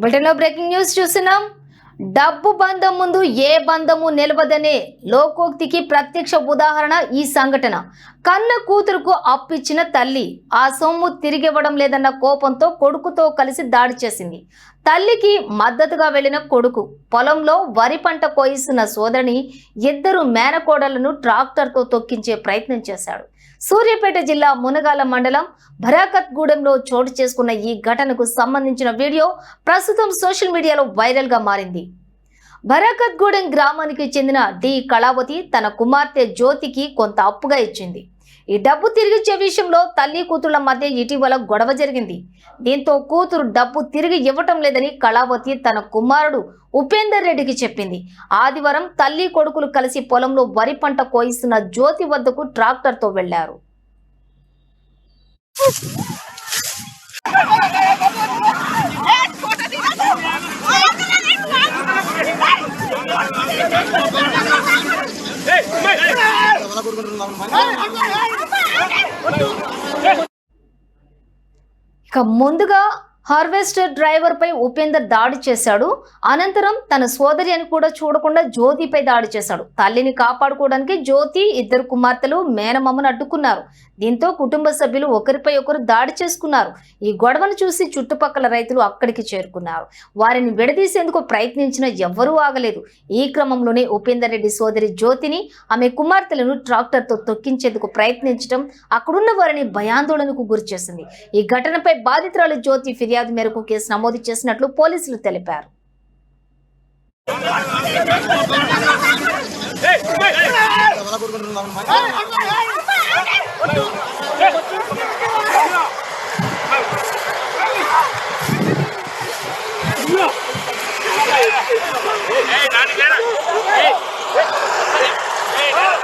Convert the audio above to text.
బులెటిన్లో breaking news చూస్తున్నాం. డబ్బు బంధం ముందు ఏ బంధము నిలవదనే లోకోక్తికి ప్రత్యక్ష ఉదాహరణ ఈ సంఘటన. కన్న కూతురుకు అప్పిచ్చిన తల్లి. ఆ సొమ్ము తిరిగివ్వడం లేదన్న కోపంతో కొడుకుతో కలిసి దాడి చేసింది. తల్లికి మద్దతుగా వెళ్ళిన కొడుకు. పొలంలో వరి పంట కోయిస్తున్న సోదరిని ఇద్దరు మేనకోడలను ట్రాక్టర్తో తొక్కించే ప్రయత్నం చేశాడు. సూర్యాపేట జిల్లా మునగాల మండలం భరాకత్గూడెంలో చోటు చేసుకున్న ఈ ఘటనకు సంబంధించిన వీడియో ప్రస్తుతం సోషల్ మీడియాలో వైరల్గా మారింది. భరాకత్గూడెం గ్రామానికి చెందిన డి కళావతి తన కుమార్తె జ్యోతికి కొంత అప్పుగా ఇచ్చింది. ఈ డబ్బు తిరిగిచ్చే విషయంలో తల్లి కూతుళ్ళ మధ్య ఇటీవల గొడవ జరిగింది. దీంతో కూతురు డబ్బు తిరిగి ఇవ్వటం లేదని కళావతి తన కుమారుడు ఉపేందర్ రెడ్డికి చెప్పింది. ఆదివారం తల్లి కొడుకులు కలిసి పొలంలో వరి పంట కోయిస్తున్న జ్యోతి వద్దకు ట్రాక్టర్తో వెళ్ళారు. ఇక ముందుగా హార్వెస్టర్ డ్రైవర్ పై ఉపేందర్ దాడి చేశాడు. అనంతరం తన సోదరి అని కూడా చూడకుండా జ్యోతిపై దాడి చేశాడు. తల్లిని కాపాడుకోవడానికి జ్యోతి ఇద్దరు కుమార్తెలు మేనమామను అడ్డుకున్నారు. దీంతో కుటుంబ సభ్యులు ఒకరిపై ఒకరు దాడి చేసుకున్నారు. ఈ గొడవను చూసి చుట్టుపక్కల రైతులు అక్కడికి చేరుకున్నారు. వారిని విడదీసేందుకు ప్రయత్నించిన ఎవ్వరూ ఆగలేదు. ఈ క్రమంలోనే ఉపేందర్ రెడ్డి సోదరి జ్యోతిని ఆమె కుమార్తెలను ట్రాక్టర్తో తొక్కించేందుకు ప్రయత్నించడం అక్కడున్న వారిని భయాందోళనకు గురిచేసింది. ఈ ఘటనపై బాధితురాలు జ్యోతి ఫిర్యాదు మేరకు కేసు నమోదు చేసినట్లు పోలీసులు తెలిపారు Hey, Nani, get. Hey.